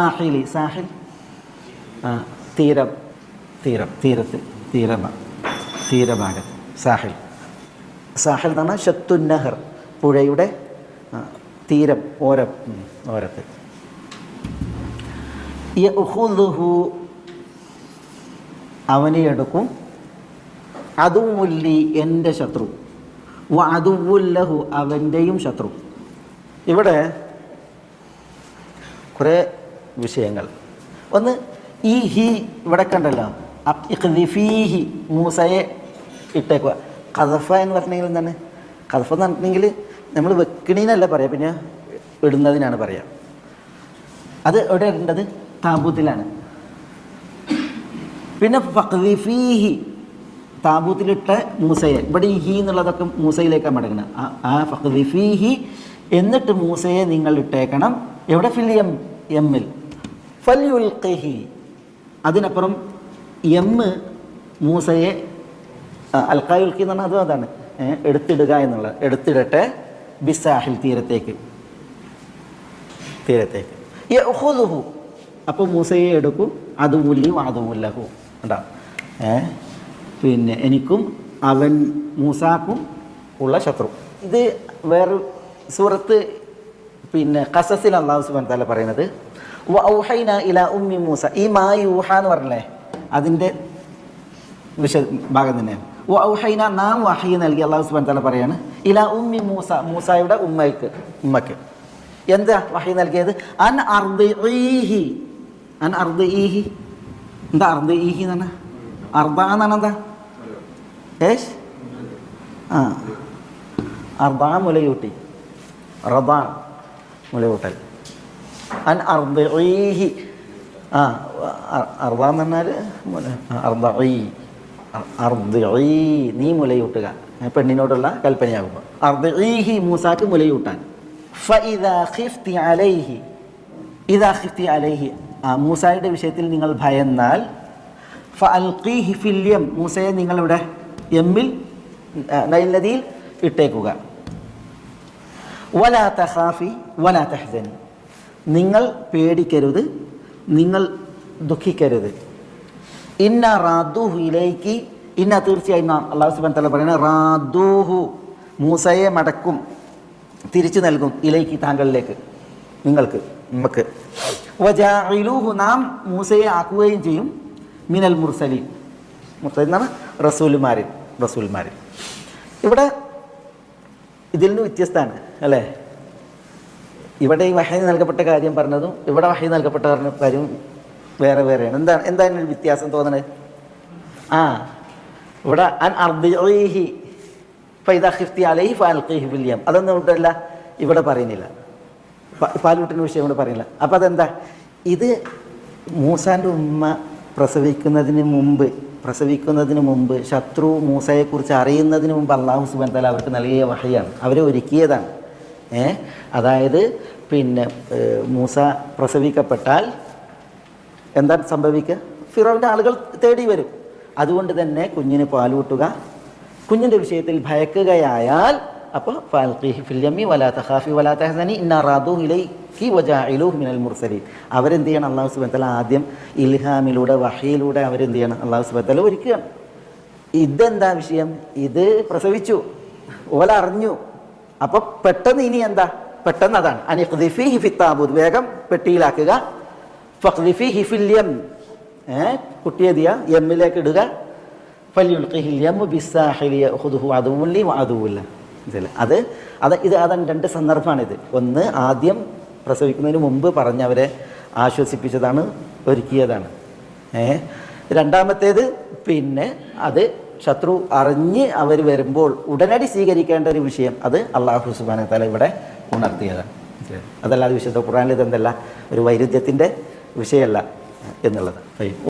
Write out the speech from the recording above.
സാഹിലി സാഹിൽ. ആ തീരം തീരം തീരത്ത് തീരമ തീരഭാഗത്ത് സാഹിൽ. സാഹിൽ എന്ന് പറഞ്ഞാൽ ഷത്തുനഹർ പുഴയുടെ തീരം ഓരം ഓരത്ത് അവനെ എടുക്കും. അതുമുല്ലി എന്റെ ശത്രു. വ അവന്റെയും ശത്രു. ഇവിടെ കുറേ വിഷയങ്ങൾ. ഒന്ന് ഈ ഹി ഇവിടെ കണ്ടല്ലോ ഇഖ്ദിഫീഹി മൂസയെ ഇട്ടേക്കുക കഥഫ എന്ന് പറഞ്ഞെങ്കിൽ എന്താണ്? കഥഫ എന്ന് പറഞ്ഞിട്ടുണ്ടെങ്കിൽ നമ്മൾ വെക്കണീനല്ല പറയാം പിന്നെ ഇടുന്നതിനാണ് പറയാം. അത് എവിടെ ഇടേണ്ടത്? താബൂത്തിലാണ്. പിന്നെ ഫഖ്ദിഫീഹി താബൂത്തിലിട്ട മൂസയെ. ഇവിടെ ഈ ഹി എന്നുള്ളതൊക്കെ മൂസയിലേക്കാണ് മടങ്ങുന്നത്. ആ- ഫഖ്ദിഫീഹി എന്നിട്ട് മൂസയെ നിങ്ങൾ ഇട്ടേക്കണം. എവിടെ? ഫിൽ എം എമ്മിൽ. ഫല്യുൽഖിഹി അതിനപ്പുറം എം മൂസയെ അൽക്കായുൽക്കി എന്ന് പറഞ്ഞാൽ അതും അതാണ്. എടുത്തിടുക എന്നുള്ളത്. എടുത്തിടട്ടെ ബിസാഹിൽ തീരത്തേക്ക്. തീരത്തേക്ക്. യഹുദുഹു. അപ്പോൾ മൂസയെ എടുക്കും. അതുമുല്ലി വാതുമുല്ലഹു ഉണ്ടാ ഏ പിന്നെ എനിക്കും അവൻ മൂസാക്കും ഉള്ള ശത്രു. ഇത് വേറെ സൂറത്ത് പിന്നെ കസസിൽ അള്ളാഹു സുബാൻ തല പറയുന്നത് വ ഔഹൈന ഇല ഉമ്മി മൂസ. ഈ മാ യൂഹ എന്ന് പറഞ്ഞല്ലേ? അതിന്റെ വിശ ഭാഗം തന്നെ. വ ഔഹൈന നാം വഹി നൽകി അള്ളാഹു സുബാൻ തല പറയാണ് ഇല ഉമ്മി മൂസ മൂസായുടെ ഉമ്മയ്ക്ക് ഉമ്മയ്ക്ക്. എന്താ വഹി നൽകിയത്? അൻ അർദ്ദീഹി അൻ അർദ്ദീഹി എന്താ അർദ്ദീഹി എന്നാണ് അർദ എന്നാണ് എന്താ? ഏഷ്? ആ. അർദ മുലയൂട്ടി. റദ മുലയൂട്ടൽ. അൻ അർദ്ദീഹി ആ അർദ എന്ന് പറഞ്ഞാൽ അർദീ അർദ്ദീ നീ മുലയൂട്ടുക. പെണ്ണിനോടുള്ള കൽപ്പനയാകുമ്പോൾ. അർദ്ദീഹി മൂസാക്ക് മുലയൂട്ടാൻ. ഫഇദാ ഖിഫ്തി അലൈഹി. ഇദാ ഖിഫ്തി അലൈഹി. ആ മൂസായുടെ വിഷയത്തിൽ നിങ്ങൾ ഭയന്നാൽ ഫഅൽഖീഹി ഫിൽ യം മൂസയെ നിങ്ങളുടെ എമ്മിൽ നൈൽ നദിയിൽ ഇട്ടേക്കുക. വലാ തഖാഫി വലാ തഹ്സനി നിങ്ങൾ പേടിക്കരുത് നിങ്ങൾ ദുഃഖിക്കരുത്. ഇന്ന റാദുഹുയിലേക്ക് ഇന്ന തീർച്ചയായും നാം അള്ളാഹു സുബാൻ തല പറയുന്നത് റാദുഹു മൂസയെ മടക്കും തിരിച്ചു നൽകും ഇലേക്ക് താങ്കളിലേക്ക് നിങ്ങൾക്ക് നമുക്ക് നാം മൂസയെ ആക്കുകയും ചെയ്യും മിനൽ മുർസലീൻ. മുർസലീൻ എന്നാണ് റസൂലുമാരിൽ റസൂൽമാരിൽ ഇവിടെ ഇതിൽ നിന്ന് വ്യത്യസ്തമാണ് അല്ലേ? ഇവിടെ ഈ വഹി നൽകപ്പെട്ട കാര്യം പറഞ്ഞതും ഇവിടെ വഹി നൽകപ്പെട്ട കാര്യം വേറെ വേറെയാണ്. എന്താണ് എന്താണ് ഒരു വ്യത്യാസം തോന്നണേ? ആ ഇവിടെ അൻ ഖിഫ്തി അലൈഹി ഫില്യം അതൊന്നും ഇവിടെയല്ല ഇവിടെ പറയുന്നില്ല. പാലൂട്ടിന്റെ വിഷയം ഇവിടെ പറയുന്നില്ല. അപ്പം അതെന്താ? ഇത് മൂസാന്റെ ഉമ്മ പ്രസവിക്കുന്നതിന് മുമ്പ് പ്രസവിക്കുന്നതിന് മുമ്പ് ശത്രു മൂസയെക്കുറിച്ച് അറിയുന്നതിന് മുമ്പ് അള്ളാഹു സുബൻ തല അവർക്ക് നൽകിയ വഹയാണ്. അവരെ ഒരുക്കിയതാണ്. അതായത് പിന്നെ മൂസ പ്രസവിക്കപ്പെട്ടാൽ എന്താ സംഭവിക്കുക? ഫിറോവിന്റെ ആളുകൾ തേടി വരും. അതുകൊണ്ട് തന്നെ കുഞ്ഞിന് പാലൂട്ടുക കുഞ്ഞിന്റെ വിഷയത്തിൽ ഭയക്കുകയായാൽ അപ്പോൾ ഫാൽഖിഹി ഫില്യമ്മി വലാ തഖാഫി വലാ തഹസനി ഇന്ന റാദു ഇലൈഹി വജാഇലൂഹു മിനൽ മുർസലീൻ. അവരെന്ത് ചെയ്യണം? അള്ളാഹു വതആല ആദ്യം ഇൽഹാമിലൂടെ വഹയിലൂടെ അവരെന്ത് ചെയ്യണം അള്ളാഹു വതആല ഒരുക്കുകയാണ്. ഇതെന്താ വിഷയം? ഇത് പ്രസവിച്ചു. ഓല അറിഞ്ഞു അപ്പോൾ പെട്ടെന്ന് ഇനി എന്താ? പെട്ടെന്ന് അതാണ്. അനിഖ്ദിഫിഹി ഹിഫിത്താബൂദ് വേഗം പെട്ടിയിലാക്കുക. ഫഖ്ദിഫിഹി ഫിൽ യം. ഏ? കുട്ടിയെ ദിയ യമ്മിലേക്ക് ഇടുക. അത് അത് ഇത് അതാണ് രണ്ട് സന്ദർഭമാണിത്. ഒന്ന് ആദ്യം പ്രസവിക്കുന്നതിന് മുമ്പ് പറഞ്ഞവരെ ആശ്വസിപ്പിച്ചതാണ് ഒരുക്കിയതാണ്. രണ്ടാമത്തേത് പിന്നെ അത് ശത്രു അറിഞ്ഞ് അവർ വരുമ്പോൾ ഉടനടി സ്വീകരിക്കേണ്ട ഒരു വിഷയം അത് അള്ളാഹു സുബാന തല ഇവിടെ ഉണർത്തിയതാണ്? അതല്ലാതെ വിശുദ്ധ ഖുറാനിൽ ഇതെന്തല്ല? ഒരു വൈരുദ്ധ്യത്തിന്റെ വിഷയമല്ല എന്നുള്ളത്.